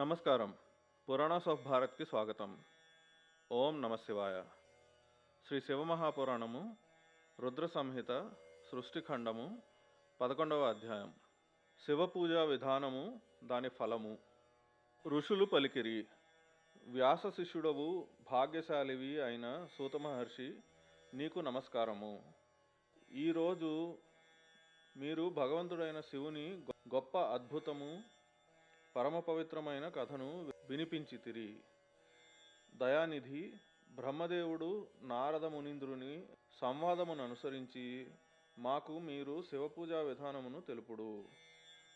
నమస్కారం. పురాణాస్ ఆఫ్ భారత్కి స్వాగతం. ఓం నమ శివాయ. శ్రీ శివమహాపురాణము రుద్ర సంహిత సృష్టిఖండము పదకొండవ అధ్యాయం. శివ పూజా విధానము దాని ఫలము. ఋషులు పలికిరి. వ్యాస శిష్యుడవు భాగ్యశాలివి అయిన సూత మహర్షి నీకు నమస్కారము. ఈరోజు మీరు భగవంతుడైన శివుని గొ- గొప్ప అద్భుతము పరమ పవిత్రమైన కథను వినిపించితిరి. దయానిధి బ్రహ్మదేవుడు నారద మునీంద్రుని సంవాదమును అనుసరించి మాకు మీరు శివపూజా విధానమును తెలుపుడు.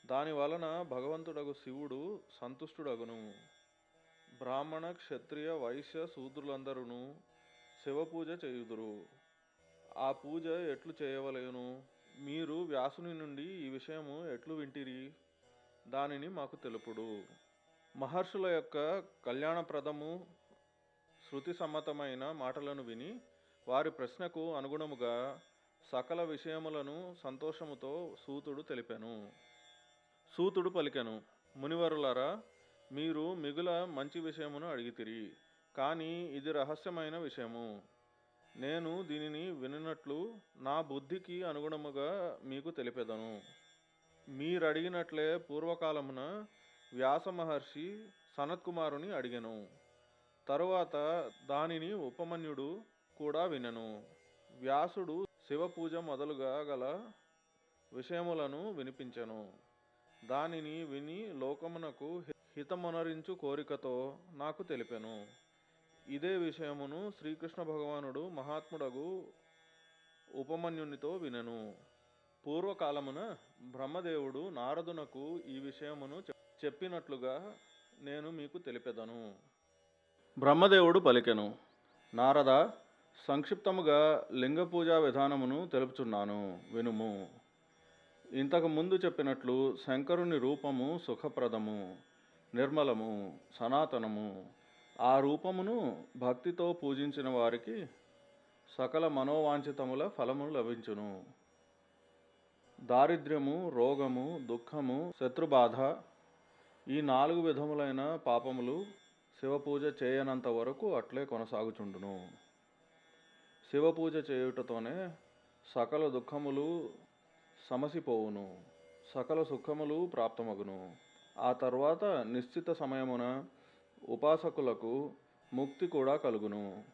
దాని వలన భగవంతుడగు శివుడు సంతుష్టుడగును. బ్రాహ్మణ క్షత్రియ వైశ్య శూద్రులందరూ శివపూజ చేయుదురు. ఆ పూజ ఎట్లు చేయవలేను? మీరు వ్యాసుని నుండి ఈ విషయము ఎట్లు వింటిరి? దానిని మాకు తెలుపుడు. మహర్షుల యొక్క కళ్యాణప్రదము శృతి సమ్మతమైన మాటలను విని వారి ప్రశ్నకు అనుగుణముగా సకల విషయములను సంతోషముతో సూతుడు తెలిపెను. సూతుడు పలికెను మునివరులారా మీరు మిగుల మంచి విషయమును అడిగితిరి కానీ ఇది రహస్యమైన విషయము. నేను దీనిని వినినట్లు నా బుద్ధికి అనుగుణముగా మీకు తెలిపెదను. మీరడిగినట్లే పూర్వకాలమున వ్యాస మహర్షి సనత్కుమారుని అడిగెను. తరువాత దానిని ఉపమన్యుడు కూడా వినెను. వ్యాసుడు శివ పూజ మొదలుగా గల విషయములను వినిపించెను. దానిని విని లోకమునకు హి- హితమునరించు కోరికతో నాకు తెలిపెను. ఇదే విషయమును శ్రీకృష్ణ భగవానుడు మహాత్ముడగు ఉపమన్యునితో వినెను. పూర్వకాలమున బ్రహ్మదేవుడు నారదునకు ఈ విషయమును చెప్పినట్లుగా నేను మీకు తెలిపెదను. బ్రహ్మదేవుడు పలికెను నారద సంక్షిప్తముగా లింగ పూజా విధానమును తెలుపుచున్నాను వినుము. ఇంతకు ముందు చెప్పినట్లు శంకరుని రూపము సుఖప్రదము నిర్మలము సనాతనము. ఆ రూపమును భక్తితో పూజించిన వారికి సకల మనోవాంఛితముల ఫలము లభించును. దారిద్ర్యము రోగము దుఃఖము శత్రుబాధ ఈ నాలుగు విధములైన పాపములు శివపూజ చేయనంత వరకు అట్లే కొనసాగుచుండును. శివపూజ చేయుటతోనే సకల దుఃఖములు సమసిపోవును సకల సుఖములు ప్రాప్తమగును. ఆ తర్వాత నిశ్చిత సమయమున ఉపాసకులకు ముక్తి కూడా కలుగును.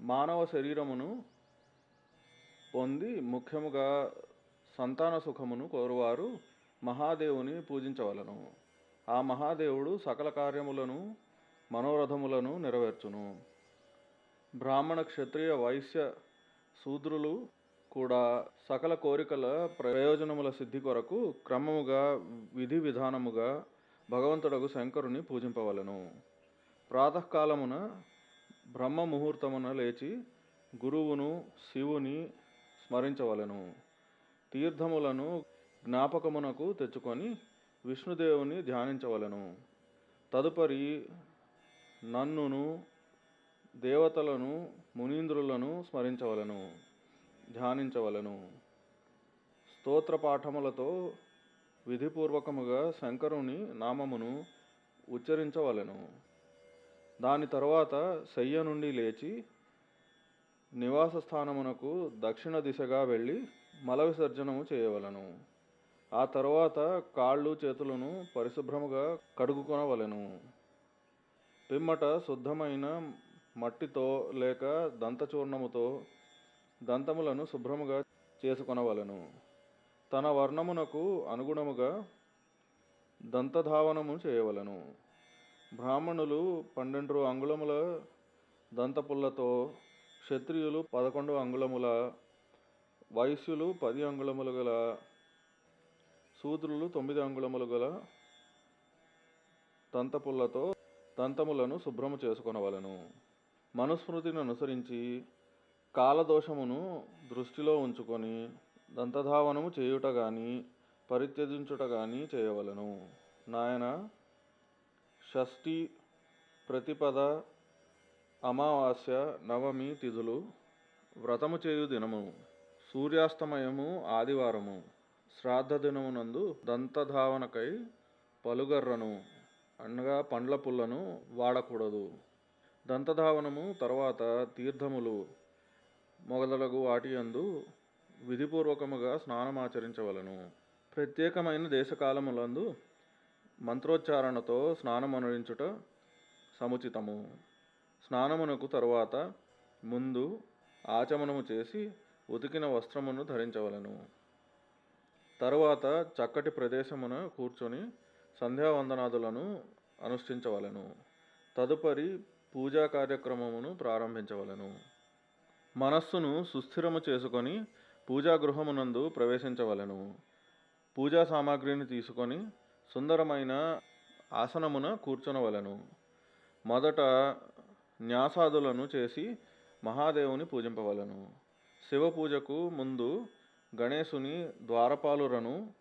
మానవ శరీరమును పొంది ముఖ్యముగా సంతాన సుఖమును కోరువారు మహాదేవుని పూజించవలను. ఆ మహాదేవుడు సకల కార్యములను మనోరథములను నెరవేర్చును. బ్రాహ్మణ క్షత్రియ వైశ్య శూద్రులు కూడా సకల కోరికల ప్రయోజనముల సిద్ధి కొరకు క్రమముగా విధి విధానముగా భగవంతుడకు శంకరుని పూజింపవలను. ప్రాతకాలమున బ్రహ్మ ముహూర్తమున లేచి గురువును శివుని స్మరించవలెను. తీర్థములను జ్ఞాపకమునకు తెచ్చుకొని విష్ణుదేవుని ధ్యానించవలెను. తదుపరి నన్నును దేవతలను మునీంద్రులను స్మరించవలెను ధ్యానించవలెను. స్తోత్ర పాఠములతో విధిపూర్వకముగా శంకరుని నామమును ఉచ్చరించవలెను. దాని తరువాత శయ్య నుండి లేచి నివాస స్థానమునకు దక్షిణ దిశగా వెళ్ళి మల విసర్జనము చేయవలెను. ఆ తరువాత కాళ్ళు చేతులను పరిశుభ్రముగా కడుగుకొనవలెను. పిమ్మట శుద్ధమైన మట్టితో లేక దంతచూర్ణముతో దంతములను శుభ్రముగా చేసుకొనవలెను. తన వర్ణమునకు అనుగుణముగా దంతధావనము చేయవలెను. బ్రాహ్మణులు పన్నెండు అంగుళముల దంతపుల్లతో క్షత్రియులు పదకొండు అంగుళముల వైశ్యులు పది అంగుళములు గల శూద్రులు తొమ్మిది అంగుళములు గల దంతపుల్లతో దంతములను శుభ్రము చేసుకొనవలను. మనుస్మృతిని అనుసరించి కాలదోషమును దృష్టిలో ఉంచుకొని దంతధావనము చేయుట గాని పరిత్యజించుట గాని చేయవలెను. నాయన షష్ఠి ప్రతిపద అమావాస్య నవమి తిథులు వ్రతము చేయు దినము. సూర్యాస్తమయము ఆదివారము. శ్రాద్ధ దినమునందు దంతధావనకై పలుగర్రను అనగా పండ్ల పుల్లను వాడకూడదు. దంతధావనము తర్వాత తీర్థములు మొదలగు వాటి యందు విధిపూర్వకముగా స్నానమాచరించవలను. ప్రత్యేకమైన దేశకాలములందు మంత్రోచ్చారణతో స్నానమనురించుట సముచితము. స్నానమునకు తరువాత ముందు ఆచమనము చేసి ఉతికిన వస్త్రమును ధరించవలను. తరువాత చక్కటి ప్రదేశమున కూర్చొని సంధ్యావందనాదులను అనుష్ఠించవలను. తదుపరి పూజా కార్యక్రమమును ప్రారంభించవలను. మనస్సును సుస్థిరము చేసుకొని పూజా గృహమునందు ప్రవేశించవలను. పూజా సామాగ్రిని తీసుకొని సుందరమైన ఆసనమున కూర్చొనవలను. మొదట న్యాసాదులను చేసి మహాదేవుని పూజింపవలను. శివ పూజకు ముందు గణేశుని ద్వారపాలురను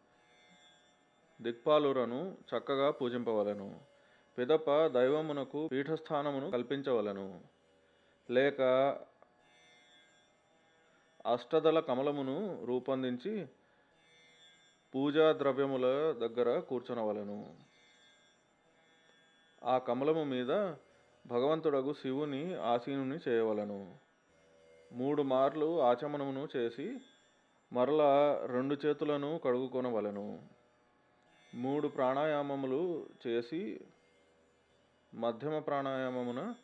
దిక్పాలురను చక్కగా పూజింపవలను. పిదప దైవమునకు పీఠస్థానమును కల్పించవలను. లేక అష్టదళ కమలమును రూపొందించి పూజా ద్రవ్యముల దగ్గర కూర్చునవలను. ఆ కమలము మీద భగవంతుడగు శివుని ఆసీనుని చేయవలను. మూడు మార్లు ఆచమనమును చేసి మరలా రెండు చేతులను కడుగుకొనవలను. మూడు ప్రాణాయామములు చేసి మధ్యమ ప్రాణాయామమున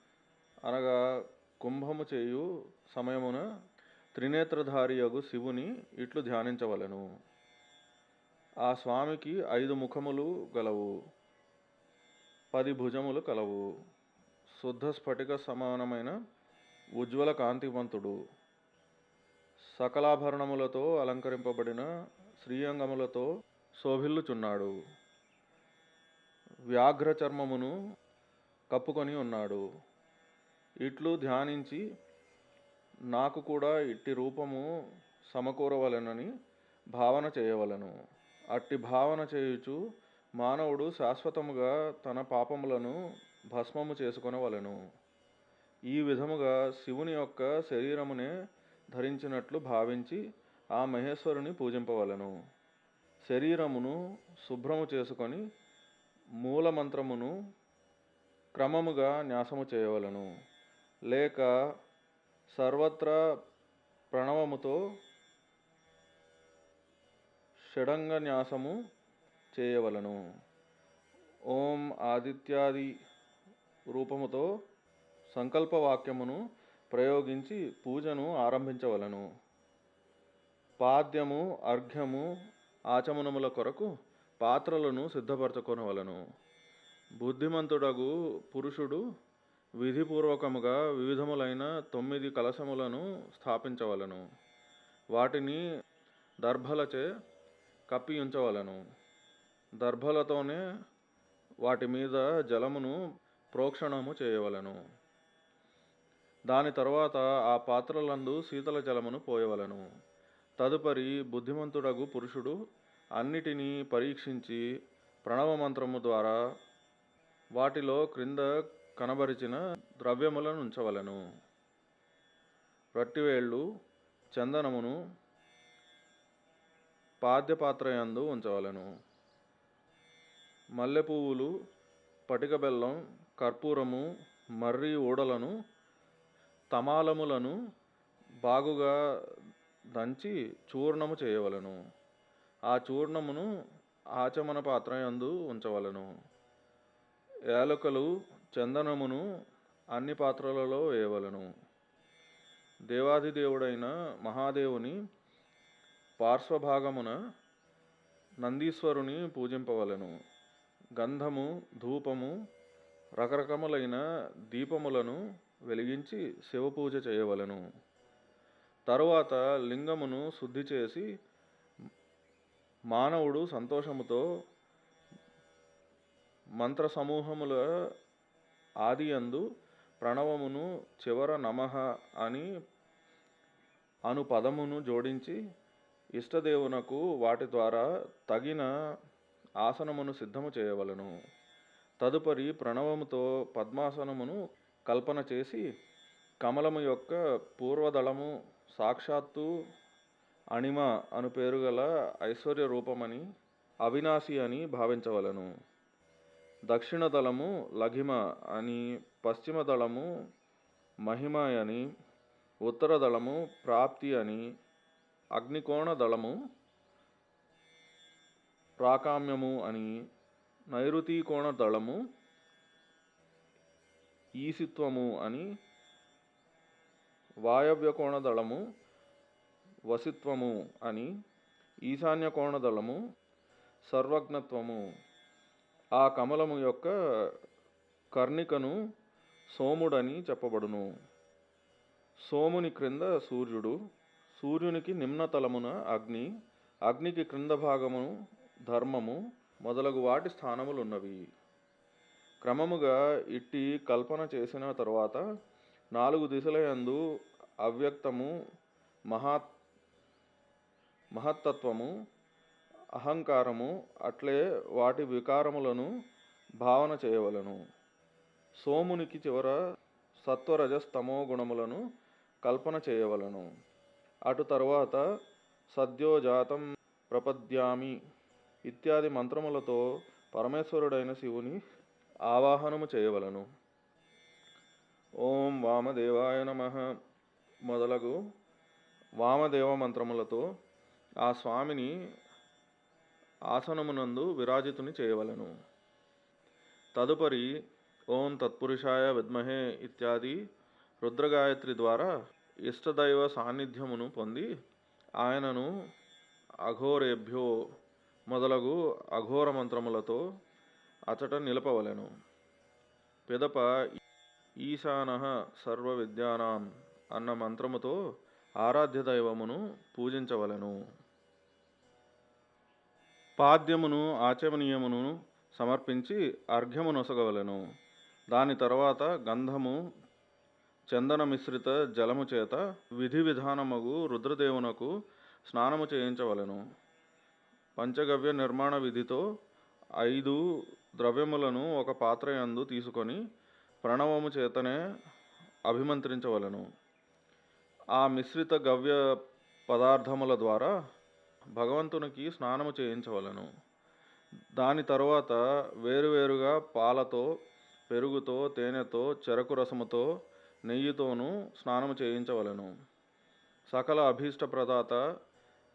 అనగా కుంభము చేయు సమయమున త్రినేత్రధారియగు శివుని ఇట్లు ధ్యానించవలెను. ఆ స్వామికి ఐదు ముఖములు గలవు పది భుజములు కలవు. శుద్ధ స్ఫటిక సమానమైన ఉజ్వల కాంతివంతుడు. సకలాభరణములతో అలంకరింపబడిన శ్రీయంగములతో శోభిల్లుచున్నాడు. వ్యాఘ్ర చర్మమును కప్పుకొని ఉన్నాడు. ఇట్లు ధ్యానించి నాకు కూడా ఇట్టి రూపము సమకూరవలెనని భావన చేయవలను. అట్టి భావన చేయుచు మానవుడు శాశ్వతముగా తన పాపములను భస్మము చేసుకొనవలెను. ఈ విధముగా శివుని యొక్క శరీరమునే ధరించినట్లు భావించి ఆ మహేశ్వరుని పూజింపవలెను. శరీరమును శుభ్రము చేసుకొని మూలమంత్రమును క్రమముగా న్యాసము చేయవలను. లేక సర్వత్రా ప్రణవముతో షడంగ న్యాసము చేయవలను. ఓం ఆదిత్యాది రూపముతో సంకల్పవాక్యమును ప్రయోగించి పూజను ఆరంభించవలను. పాద్యము అర్ఘ్యము ఆచమనముల కొరకు పాత్రలను సిద్ధపరచుకొనవలను. బుద్ధిమంతుడగు పురుషుడు విధిపూర్వకముగా వివిధములైన తొమ్మిది కలశములను స్థాపించవలను. వాటిని దర్భలచే కప్పి ఉంచవలను దర్భలతోనే వాటి మీద జలమును ప్రోక్షణము చేయవలను. దాని తరువాత ఆ పాత్రలందు శీతల జలమును పోయవలను. తదుపరి బుద్ధిమంతుడగు పురుషుడు అన్నిటినీ పరీక్షించి ప్రణవ మంత్రము ద్వారా వాటిలో క్రింద కనబరిచిన ద్రవ్యములను ఉంచవలను. రట్టివేళ్ళు చందనమును పాద్యపాత్రయందు ఉంచవలను. మల్లె పువ్వులు పటిక బెల్లం కర్పూరము మర్రి ఊడలను తమాలములను బాగుగా దంచి చూర్ణము చేయవలను. ఆ చూర్ణమును ఆచమన పాత్ర యందు ఉంచవలను. యాలకులు చందనమును అన్ని పాత్రలలో వేయవలను. దేవాదిదేవుడైన మహాదేవుని పార్శ్వభాగమున నందీశ్వరుని పూజింపవలను. గంధము ధూపము రకరకములైన దీపములను వెలిగించి శివపూజ చేయవలను. తరువాత లింగమును శుద్ధి చేసి మానవుడు సంతోషముతో మంత్ర సమూహముల ఆదియందు ప్రణవమును చివర నమః అని అను పదమును జోడించి ఇష్టదేవునకు వాటి ద్వారా తగిన ఆసనమును సిద్ధము చేయవలను. తదుపరి ప్రణవముతో పద్మాసనమును కల్పన చేసి కమలము యొక్క పూర్వదళము సాక్షాత్తు అణిమ అను పేరు గల ఐశ్వర్య రూపమని అవినాశి అని భావించవలను. దక్షిణ దళము లఘిమ అని పశ్చిమ దళము మహిమ అని ఉత్తర దళము ప్రాప్తి అని అగ్నికోణ దళము ప్రాకామ్యము అని నైరుతీకోణ దళము ఈసిత్వము అని వాయవ్య కోణదళము వసిత్వము అని ఈశాన్య కోణదళము సర్వజ్ఞత్వము. ఆ కమలము యొక్క కర్ణికను సోముడని చెప్పబడును. సోముని క్రింద సూర్యుడు సూర్యునికి నిమ్నతలమున అగ్ని అగ్నికి క్రింద భాగమును ధర్మము మొదలగు వాటి స్థానములున్నవి. క్రమముగా ఇట్టి కల్పన చేసిన తరువాత నాలుగు దిశలయందు అవ్యక్తము మహా మహత్తత్వము అహంకారము అట్లే వాటి వికారములను భావన చేయవలను. సోమునికి చివర సత్వరజస్తమో గుణములను కల్పన చేయవలను. అటు తరువాత సద్యోజాతం ప్రపద్యామి ఇత్యాది మంత్రములతో పరమేశ్వరుడైన శివుని ఆవాహనము చేయవలను. ఓం వామదేవాయ నమ. మొదలగు వామదేవ మంత్రములతో ఆ స్వామిని ఆసనమునందు విరాజితుని చేయవలను. తదుపరి ఓం తత్పురుషాయ విద్మహే ఇత్యాది రుద్రగాయత్రి ద్వారా ఇష్టదైవ సాన్నిధ్యమును పొంది ఆయనను అఘోరేభ్యో మొదలగు అఘోర మంత్రములతో అచట నిలపవలెను. పిదప ఈశాన సర్వ విద్యానాం అన్న మంత్రముతో ఆరాధ్య దైవమును పూజించవలెను. పాద్యమును ఆచమనీయమును సమర్పించి అర్ఘ్యము నొసగవలెను దాని తర్వాత గంధము చందన మిశ్రిత జలము చేత విధి విధానమగు రుద్రదేవునకు స్నానము చేయించవలెను. పంచగవ్య నిర్మాణ విధితో ఐదు ద్రవ్యములను ఒక పాత్ర యందు తీసుకొని ప్రణవము చేతనే అభిమంత్రించవలెను. ఆ మిశ్రిత గవ్య పదార్థముల ద్వారా భగవంతునికి స్నానము చేయించవలెను. దాని తరువాత వేరువేరుగా పాలతో పెరుగుతో తేనెతో చెరకు రసముతో నెయ్యితోనూ స్నానము చేయించవలెను. సకల అభీష్ట ప్రదాత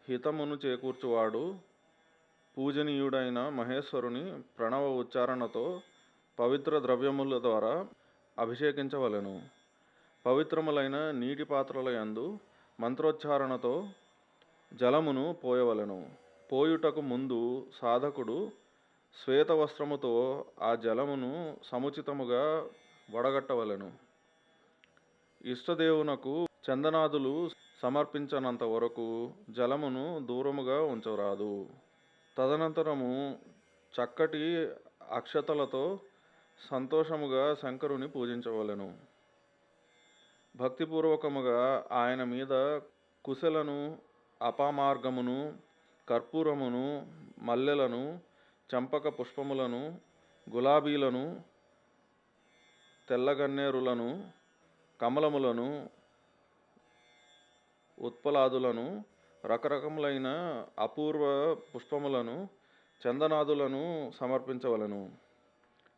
హితమును చేకూర్చువాడు పూజనీయుడైన మహేశ్వరుని ప్రణవ ఉచ్చారణతో పవిత్ర ద్రవ్యముల ద్వారా అభిషేకించవలెను. పవిత్రములైన నీటి పాత్రల యందు మంత్రోచ్చారణతో జలమును పోయవలెను. పోయుటకు ముందు సాధకుడు శ్వేత వస్త్రముతో ఆ జలమును సముచితముగా వడగట్టవలెను. ఇష్టదేవునకు చందనాదులు సమర్పించనంత వరకు జలమును దూరముగా ఉంచరాదు. తదనంతరము చక్కటి అక్షతలతో సంతోషముగా శంకరుని పూజించవలెను. భక్తిపూర్వకముగా ఆయన మీద కుశలను అపమార్గమును కర్పూరమును మల్లెలను చంపక పుష్పములను గులాబీలను తెల్లగన్నేరులను కమలములను ఉత్పలాదులను రకరకములైన అపూర్వ పుష్పములను చందనాదులను సమర్పించవలెను.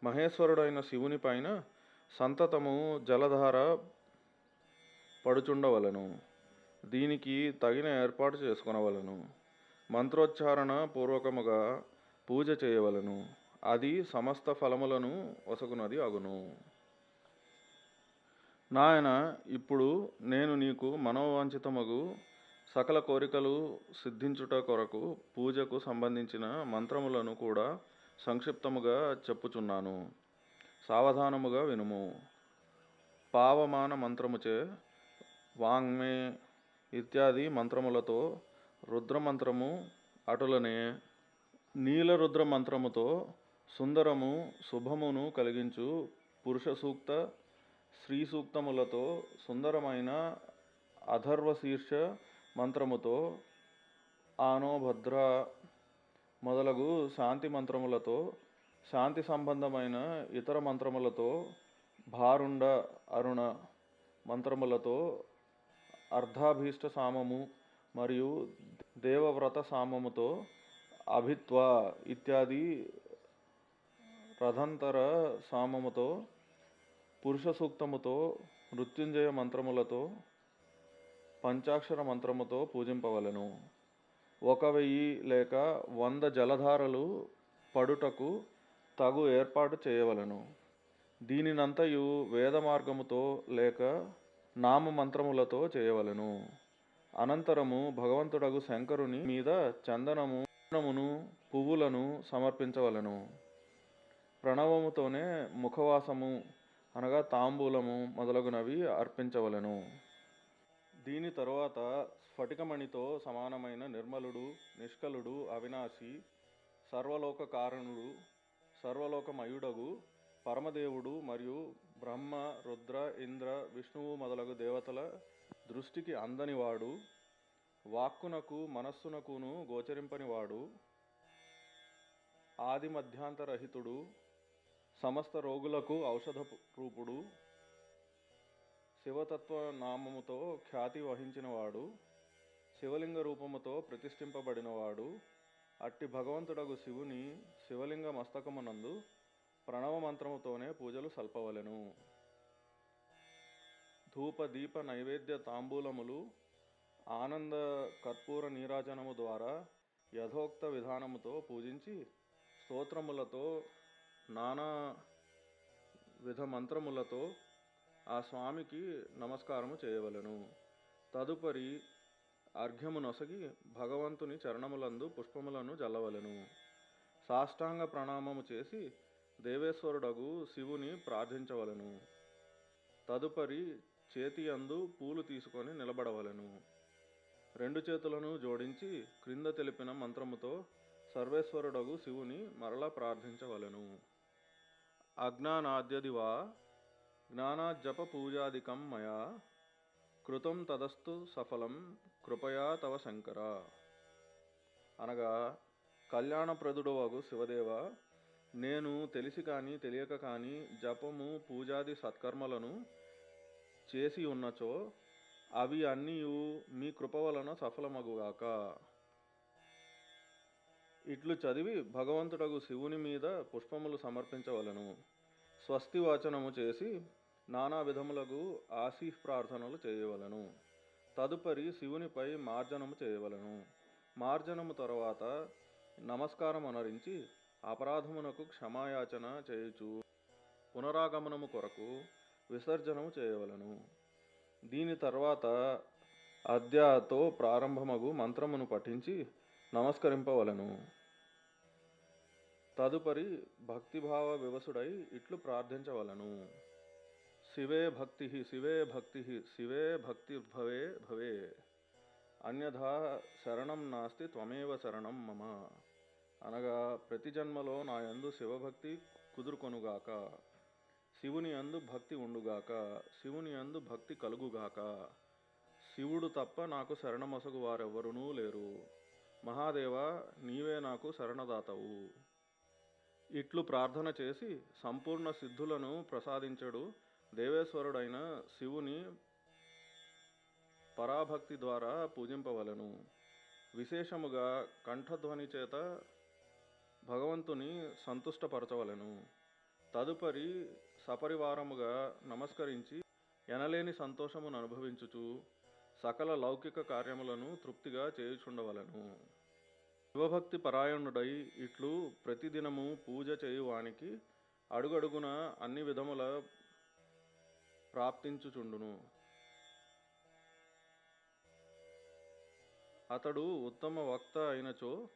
మహేశ్వరుడైన శివుని పైన సంతతము జలధార పడుచుండవలెను. దీనికి తగిన ఏర్పాటు చేసుకొనవలెను. మంత్రోచ్చారణ పూర్వకముగా పూజ చేయవలెను. అది సమస్త ఫలములను వసకునది అగును. నాయన ఇప్పుడు నేను నీకు మనోవాంఛితమగు సకల కోరికలు సిద్ధించుట కొరకు పూజకు సంబంధించిన మంత్రములను కూడా సంక్షిప్తముగా చెప్పుచున్నాను. సావధానముగా వినుము. పావమాన మంత్రముచే వాంగ్మే ఇత్యాది మంత్రములతో రుద్రమంత్రము అటులనే నీలరుద్ర మంత్రముతో సుందరము శుభమును కలిగించు పురుష సూక్త స్త్రీ సూక్తములతో సుందరమైన అధర్వశీర్ష మంత్రముతో ఆనోభద్ర మొదలగు శాంతి మంత్రములతో శాంతి సంబంధమైన ఇతర మంత్రములతో భారుండ అరుణ మంత్రములతో అర్ధాభీష్ట సామము మరియు దేవవ్రత సామముతో అభిత్వ ఇత్యాది రథంతర సామముతో పురుష సూక్తముతో మృత్యుంజయ మంత్రములతో పంచాక్షర మంత్రముతో పూజింపవలెను. ఒక వెయ్యి లేక వంద జలధారలు పడుటకు తగు ఏర్పాటు చేయవలెను. దీనినంతయు వేద మార్గముతో లేక నామ మంత్రములతో చేయవలెను. అనంతరము భగవంతుడగు శంకరుని మీద చందనమునమును చందనమును పువ్వులను సమర్పించవలెను. ప్రణవముతోనే ముఖవాసము అనగా తాంబూలము మొదలగునవి అర్పించవలెను. దీని తరువాత స్ఫటికమణితో సమానమైన నిర్మలుడు నిష్కలుడు అవినాశి సర్వలోక కారణుడు సర్వలోకమయుడగు పరమదేవుడు మరియు బ్రహ్మ రుద్ర ఇంద్ర విష్ణువు మొదలగు దేవతల దృష్టికి అందనివాడు వాక్కునకు మనస్సునకును గోచరింపనివాడు ఆది మధ్యాంతరహితుడు సమస్త రోగులకు ఔషధ రూపుడు శివతత్వ నామముతో ఖ్యాతి వహించినవాడు శివలింగ రూపముతో ప్రతిష్ఠింపబడినవాడు అట్టి భగవంతుడగు శివుని శివలింగ మస్తకమునందు ప్రణవ మంత్రముతోనే పూజలు సల్పవలెను. ధూప దీప నైవేద్య తాంబూలములు ఆనంద కర్పూర నీరాజనము ద్వారా యథోక్త విధానముతో పూజించి స్తోత్రములతో నానా విధ మంత్రములతో ఆ స్వామికి నమస్కారము చేయవలెను. తదుపరి అర్ఘ్యము నొసగి భగవంతుని చరణములందు పుష్పములను జల్లవలను. సాష్టాంగ ప్రణామము చేసి దేవేశ్వరుడగు శివుని ప్రార్థించవలెను. తదుపరి చేతి అందు పూలు తీసుకొని నిలబడవలెను. రెండు చేతులను జోడించి క్రింద తెలిపిన మంత్రముతో సర్వేశ్వరుడగు శివుని మరలా ప్రార్థించవలెను. అజ్ఞానాద్యదివా జ్ఞానాజ్జప పూజాదికం మయా కృతం తదస్తు సఫలం కృపయా తవ శంకర అనగా కళ్యాణప్రదుడవగు శివదేవ నేను తెలిసి కానీ తెలియక కానీ జపము పూజాది సత్కర్మలను చేసి ఉన్నచో అవి అన్నీ మీ కృప వలన సఫలమగుగాక. ఇట్లు చదివి భగవంతుడగు శివుని మీద పుష్పములు సమర్పించవలను. స్వస్తి వాచనము చేసి నానా విధములకు ఆశీఫ్ ప్రార్థనలు చేయవలను. తదుపరి శివునిపై మార్జనము చేయవలను. మార్జనము తరువాత నమస్కారం అనరించి అపరాధమునకు క్షమాయాచన చేయుచు పునరాగమనము కొరకు విసర్జనము చేయవలను. దీని తర్వాత అద్యాతో ప్రారంభమగు మంత్రమును పఠించి నమస్కరింపవలను. తదుపరి భక్తిభావ వివసుడై ఇట్లు ప్రార్థించవలను. శివే భక్తి శివే భక్తి శివే భక్తి భవే భవే. అన్యథా శరణం నాస్తి త్వమేవ శరణం మమ. అనగా ప్రతి జన్మలో నా యందు శివభక్తి కుదురుకొనుగాక. శివుని యందు భక్తి ఉండుగాక. శివుని యందు భక్తి కలుగుగాక. శివుడు తప్ప నాకు శరణమసగు వారెవ్వరునూ లేరు. మహాదేవ నీవే నాకు శరణదాతవు. ఇట్లు ప్రార్థన చేసి సంపూర్ణ సిద్ధులను ప్రసాదించడు దేవేశ్వరుడైన శివుని పరాభక్తి ద్వారా పూజింపవలను. విశేషముగా కంఠధ్వని చేత భగవంతుని సంతుష్టపరచవలెను. తదుపరి సపరివారముగా నమస్కరించి ఎనలేని సంతోషమును అనుభవించుచు సకల లౌకిక కార్యములను తృప్తిగా చేయుచుండవలెను. శివభక్తి పరాయణుడై ఇట్లు ప్రతిదినము పూజ చేయువానికి అడుగడుగున అన్ని విధముల ప్రాప్తించుచుండును. అతడు ఉత్తమ వక్త అయినచో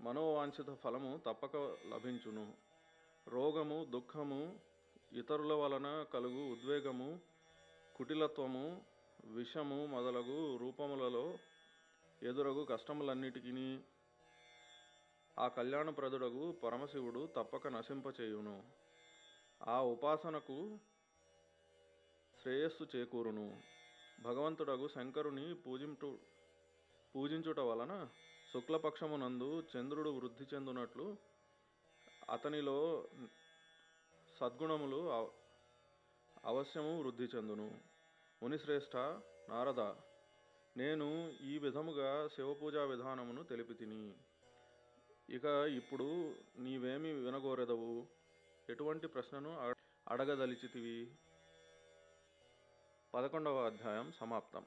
మనోవాంఛిత ఫలము తప్పక లభించును. రోగము దుఃఖము ఇతరుల వలన కలుగు ఉద్వేగము కుటిలత్వము విషము మొదలగు రూపములలో ఎదురగు కష్టములన్నిటికీ ఆ కళ్యాణప్రదుడగు పరమశివుడు తప్పక నశింపచేయును. ఆ ఉపాసనకు శ్రేయస్సు చేకూరును. భగవంతుడగు శంకరుని పూజింటు పూజించుట వలన శుక్లపక్షమునందు చంద్రుడు వృద్ధి చెందునట్లు అతనిలో సద్గుణములు అవ- అవశ్యము వృద్ధి చెందును. మునిశ్రేష్ఠ నారద నేను ఈ విధముగా శివపూజా విధానమును తెలిపి తిని ఇక ఇప్పుడు నీవేమి వినగోరెదవు? ఎటువంటి ప్రశ్నను అడ- అడగదలిచితివి? పదకొండవ అధ్యాయం సమాప్తం.